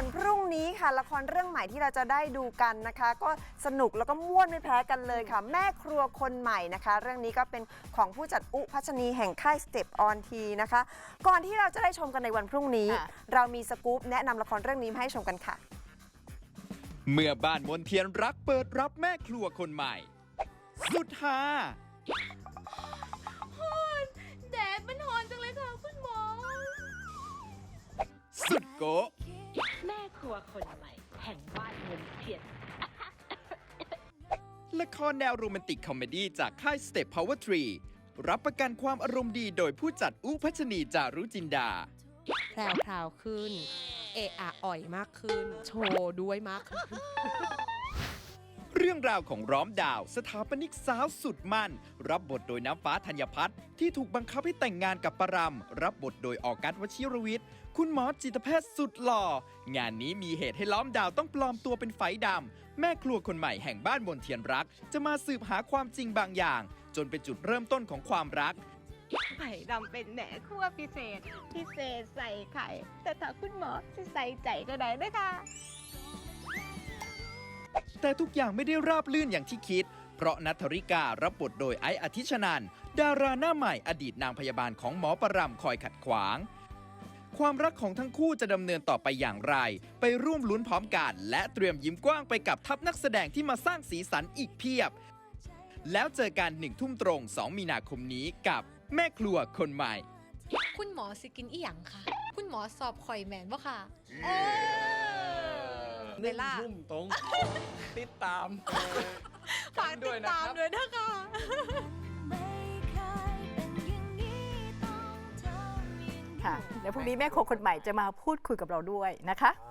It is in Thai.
วนพรุ่งนี้ค่ะ ละครเรื่องใหม่ที่เราจะได้ดูกันนะคะ ก็สนุกแล้วก็ม่วนไม่แพ้กันเลยค่ะ แม่ครัวคนใหม่นะคะ เรื่องนี้ก็เป็นของผู้จัดอุพัชนีแห่งค่าย Step on T นะคะ ก่อนที่เราจะได้ชมกันในวันพรุ่งนี้ ค่ะ เรามีสกู๊ปแนะนำละครเรื่องนี้มาให้ชมกันค่ะ เมื่อบ้านมนเทียนรักเปิดรับแม่ครัวคนใหม่ สุดฮาแดดมันหอนจังเลยค่ะคุณหมอ สุดโกะแม่ ครัวคนใหม่ แห่งบ้านเงินเทียนละครแนวโรแมนติกคอมเมดี้จากค่าย Step Power Tree รับประกันความอารมณ์ดีโดยผู้จัดอุพัชนีจารุจินดา แพรวพราวๆขึ้น เอะอะอ่อยมากขึ้น โชว์ด้วยมากขึ้น เรื่องราวของร้อมดาว สถาปนิกสาวสุดมั่น รับบทโดยน้ำฟ้าธัญพัฒน์ที่ถูกบังคับให้แต่งงานกับปรำรับบทโดยออกัสวชิรวิทย์ คุณหมอจิตแพทย์สุดหล่อ งานนี้มีเหตุให้ล้อมดาวต้องปลอมตัวเป็นไฟดำ แม่ครัวคนใหม่แห่งบ้านมนเทียนรัก จะมาสืบหาความจริงบางอย่าง จนเป็นจุดเริ่มต้นของความรักไข่ดำเป็นแหนคั่วพิเศษ พิเศษใส่ไข่ แต่ถ้าคุณหมอจะใส่ใจก็ได้นะคะ แต่ทุกอย่างไม่ได้ราบลื่นอย่างที่คิด เพราะนัทธริการับบทโดยไอ้อธิชนันดาราหน้าใหม่อดีตนางพยาบาลของหมอประรำคอยขัดขวาง ความรักของทั้งคู่จะดำเนินต่อไปอย่างไร ไปร่วมลุ้นพร้อมกัน และเตรียมยิ้มกว้างไปกับทัพนักแสดงที่มาสร้างสีสันอีกเพียบ แล้วเจอกันหนึ่งทุ่มตรง 2 มีนาคมนี้กับแม่ครัวคนใหม่ คุณหมอสิกินอีหยังค่ะ คุณหมอสอบข่อยแมนวะค่ะ เวลาทุ่มตรง ติดตาม ฝากติดตามด้วยนะคะค่ะ เดี๋ยวพรุ่งนี้แม่ครัวคนใหม่จะมาพูดคุยกับเราด้วยนะคะ